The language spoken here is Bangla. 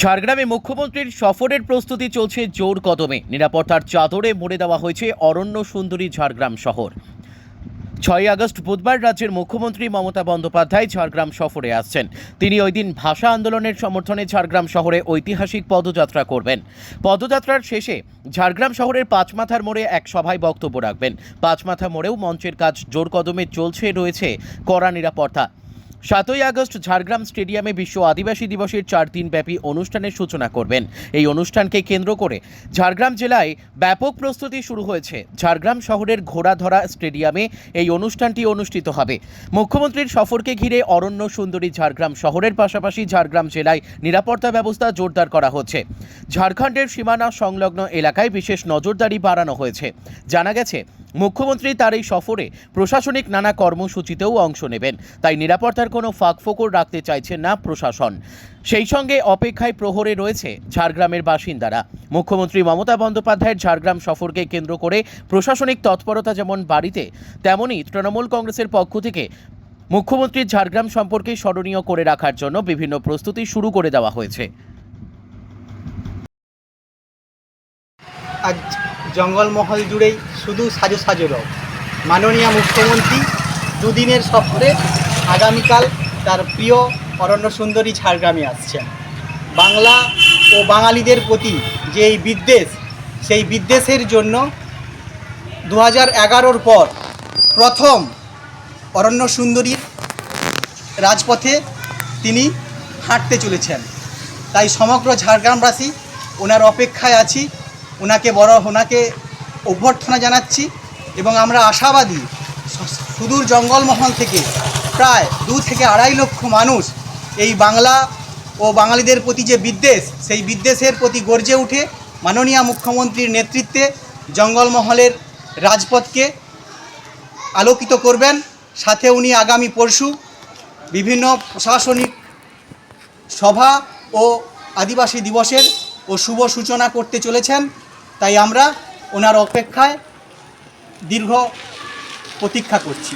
ঝাড়গ্রামে মুখ্যমন্ত্রীর সফরের প্রস্তুতি চলছে জোর কদমে। নিরাপত্তার চাদরে মুড়ে দেওয়া হয়েছে অরণ্য সুন্দরী ঝাড়গ্রাম শহর। ছয় আগস্ট বুধবার রাজ্যের মুখ্যমন্ত্রী মমতা বন্দ্যোপাধ্যায় ঝাড়গ্রাম সফরে আসছেন। তিনি ওই দিন ভাষা আন্দোলনের সমর্থনে ঝাড়গ্রাম শহরে ঐতিহাসিক পদযাত্রা করবেন। পদযাত্রার শেষে ঝাড়গ্রাম শহরের পাঁচমাথার মোড়ে এক সভায় বক্তব্য রাখবেন। পাঁচমাথা মোড়েও মঞ্চের কাজ জোর কদমে চলছে, রয়েছে কড়া নিরাপত্তা। সাতই আগস্ট ঝাড়গ্রাম স্টেডিয়ামে বিশ্ব আদিবাসী দিবসের চার দিনব্যাপী অনুষ্ঠানের সূচনা করবেন। এই অনুষ্ঠানকে কেন্দ্র করে ঝাড়গ্রাম জেলায় ব্যাপক প্রস্তুতি শুরু হয়েছে। ঝাড়গ্রাম শহরের ঘোড়াধরা স্টেডিয়ামে এই অনুষ্ঠানটি অনুষ্ঠিত হবে। মুখ্যমন্ত্রীর সফরকে ঘিরে অরণ্য সুন্দরী ঝাড়গ্রাম শহরের পাশাপাশি ঝাড়গ্রাম জেলায় নিরাপত্তা ব্যবস্থা জোরদার করা হচ্ছে। ঝাড়খণ্ডের সীমানা সংলগ্ন এলাকায় বিশেষ নজরদারি বাড়ানো হয়েছে। জানা গেছে, মুখ্যমন্ত্রী তার এই সফরে প্রশাসনিক নানা কর্মসূচিতেও অংশ নেবেন। তাই নিরাপত্তার কোনো ফাঁকফোকর রাখতে চাইছেন না প্রশাসন। সেই সঙ্গে অপেক্ষায় প্রহরে রয়েছে ঝাড়গ্রামের বাসিন্দারা। মুখ্যমন্ত্রী মমতা বন্দ্যোপাধ্যায়ের ঝাড়গ্রাম সফরকে কেন্দ্র করে প্রশাসনিক তৎপরতা যেমন বাড়িতে, তেমনই তৃণমূল কংগ্রেসের পক্ষ থেকে মুখ্যমন্ত্রীর ঝাড়গ্রাম সম্পর্কে স্মরণীয় করে রাখার জন্য বিভিন্ন প্রস্তুতি শুরু করে দেওয়া হয়েছে। আজ জঙ্গলমহল জুড়েই শুধু সাজো সাজো রব। মাননীয় মুখ্যমন্ত্রী দুদিনের সফরে আগামীকাল তার প্রিয় অরণ্য সুন্দরী ঝাড়গ্রামে আসছেন। বাংলা ও বাঙালিদের প্রতি যে এই বিদ্বেষ, সেই বিদ্বেষের জন্য দু হাজার এগারোর পর প্রথম অরণ্য সুন্দরীর রাজপথে তিনি হাঁটতে চলেছেন। তাই সমগ্র ঝাড়গ্রামবাসী ওনার অপেক্ষায় আছি, ওনাকে বড়, ওনাকে অভ্যর্থনা জানাচ্ছি এবং আমরা আশাবাদী সুদূর জঙ্গলমহল থেকে প্রায় দু থেকে আড়াই লক্ষ মানুষ এই বাংলা ও বাঙালিদের প্রতি যে বিদ্বেষ, সেই বিদ্বেষের প্রতি গর্জে উঠে মাননীয় মুখ্যমন্ত্রীর নেতৃত্বে জঙ্গলমহলের রাজপথকে আলোকিত করবেন। সাথে উনি আগামী পরশু বিভিন্ন প্রশাসনিক সভা ও আদিবাসী দিবসের ও শুভ সূচনা করতে চলেছেন। তাই আমরা ওনার অপেক্ষায় দীর্ঘ প্রতীক্ষা করছি।